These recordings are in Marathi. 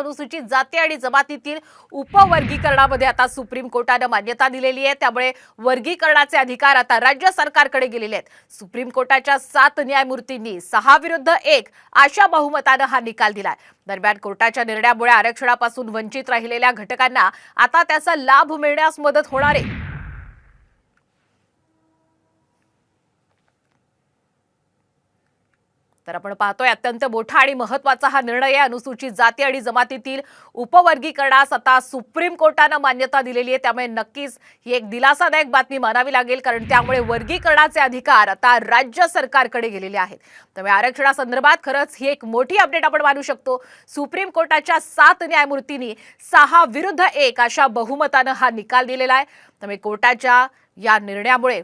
अनुसूचित जाती आणि जमातीतील उपवर्गीकरणामध्ये आता सुप्रीम कोर्टानं मान्यता दिलेली आहे. त्यामुळे वर्गीकरणाचे अधिकार आता राज्य सरकारकडे गेलेले आहेत. सुप्रीम कोर्टाच्या सात न्यायमूर्तींनी सहा विरुद्ध एक अशा बहुमतानं हा निकाल दिलाय. दरम्यान कोर्टाच्या निर्णयामुळे आरक्षणापासून वंचित राहिलेल्या घटकांना आता त्याचा लाभ मिळण्यास मदत होणार आहे. तर आपण पाहतोय अत्यंत मोठा आणि महत्त्वाचा हा निर्णय आहे. अनुसूचित जाती आणि जमातीतील उपवर्गीकरणास आता सुप्रीम कोर्टानं मान्यता दिलेली आहे. त्यामुळे नक्कीच ही एक दिलासादायक बातमी मानावी लागेल कारण त्यामुळे वर्गीकरणाचे अधिकार आता राज्य सरकारकडे गेलेले आहेत. त्यामुळे आरक्षणासंदर्भात खरंच ही एक मोठी अपडेट आपण मानू शकतो. सुप्रीम कोर्टाच्या सात न्यायमूर्तींनी सहा विरुद्ध एक अशा बहुमतानं हा निकाल दिलेला आहे. त्यामुळे कोर्टाच्या या निर्णयामुळे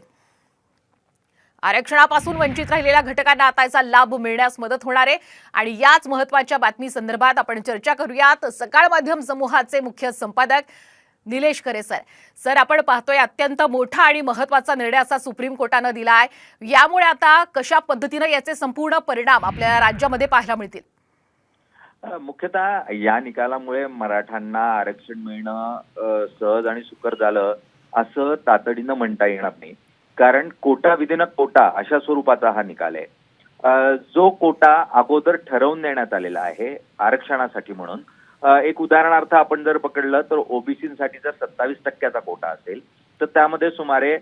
आरक्षणापासून वंचित राहिलेल्या घटकांना आता याचा लाभ मिळण्यास मदत होणार आहे. आणि याच महत्त्वाच्या बातमी संदर्भात आपण चर्चा करूयात. सकाळ माध्यम समूहाचे मुख्य संपादक निलेश खरे सर. सर आपण पाहतोय अत्यंत मोठा आणि महत्त्वाचा निर्णय असा सुप्रीम कोर्टानं दिला आहे यामुळे आता कशा पद्धतीनं याचे संपूर्ण परिणाम आपल्या राज्यामध्ये पाहायला मिळतील? मुख्यतः या निकालामुळे मराठ्यांना आरक्षण मिळणं सहज आणि सुकर झालं असं तातडीनं म्हणता येणार नाही. कारण कोटा विदिन कोटा अशा स्वरूपाचा हा निकाल आहे. जो कोटा अगोदर ठरवून देण्यात आलेला आहे आरक्षणासाठी म्हणून एक उदाहरणार्थ आपण जर पकडलं तर ओबीसीसाठी जर सत्तावीस टक्क्याचा कोटा असेल तर त्यामध्ये सुमारे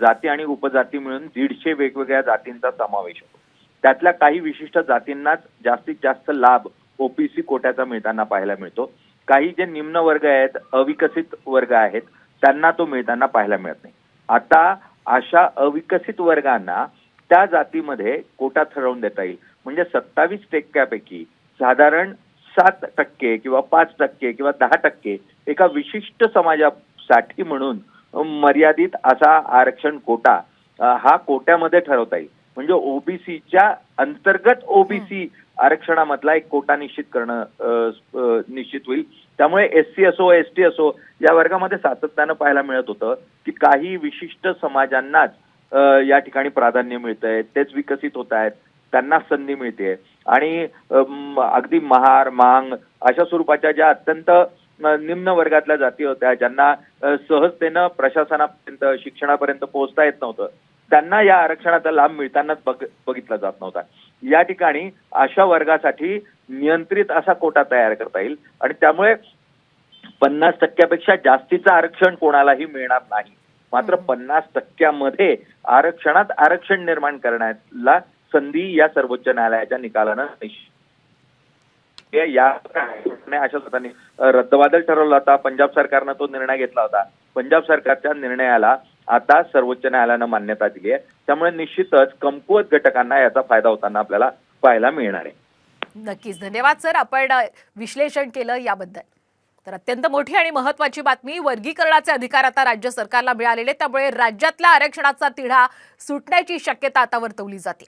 जाती आणि उपजाती मिळून दीडशे वेगवेगळ्या जातींचा समावेश होतो. त्यातल्या काही विशिष्ट जातींनाच जास्तीत जास्त लाभ ओबीसी कोट्याचा मिळताना पाहायला मिळतो. काही जे निम्न वर्ग आहेत अविकसित वर्ग आहेत त्यांना तो मिळताना पाहायला मिळत नाही. आता अशा अविकसित वर्गांना त्या जातीमध्ये कोटा ठरवून देता येईल. म्हणजे सत्तावीस टक्क्यापैकी साधारण सात टक्के किंवा पाच टक्के किंवा दहा टक्के एका विशिष्ट समाजासाठी म्हणून मर्यादित असा आरक्षण कोटा हा कोट्यामध्ये ठरवता येईल. म्हणजे ओबीसीच्या अंतर्गत ओबीसी आरक्षणामधला एक कोटा निश्चित करणं निश्चित होईल. त्यामुळे एस सी असो एस टी असो या वर्गामध्ये सातत्यानं पाहायला मिळत होतं की काही विशिष्ट समाजांनाच या ठिकाणी प्राधान्य मिळतंय. तेच विकसित होत आहेत. त्यांना संधी मिळते आणि अगदी महार मांग अशा स्वरूपाच्या ज्या अत्यंत निम्न वर्गातल्या जाती होत्या ज्यांना सहजतेनं प्रशासनापर्यंत शिक्षणापर्यंत पोहोचता येत नव्हतं त्यांना या आरक्षणाचा लाभ मिळतानाच बघ बघितला जात नव्हता. या ठिकाणी अशा वर्गासाठी नियंत्रित असा कोटा तयार करता येईल आणि त्यामुळे पन्नास टक्क्यापेक्षा जास्तीचं आरक्षण कोणालाही मिळणार नाही. मात्र पन्नास टक्क्यामध्ये आरक्षणात आरक्षण निर्माण करण्याला संधी या सर्वोच्च न्यायालयाच्या निकालानं या अशा रद्दबादल ठरवला होता. पंजाब सरकारनं तो निर्णय घेतला होता. पंजाब सरकारच्या निर्णयाला आता सर्वोच्च न्यायालयानं मान्यता दिली आहे. त्यामुळे निश्चितच कमकुवत घटकांना याचा फायदा होताना आपल्याला पाहायला मिळणार आहे. नक्कीच. धन्यवाद सर. आपण विश्लेषण केलं याबद्दल. तर अत्यंत मोठी आणि महत्वाची बातमी वर्गीकरणाचे अधिकार आता राज्य सरकारला मिळालेले त्यामुळे राज्यातल्या आरक्षणाचा तिढा सुटण्याची शक्यता आता वर्तवली जाते.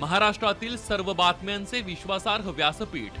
महाराष्ट्रातील सर्व बातम्यांचे विश्वासार्ह व्यासपीठ.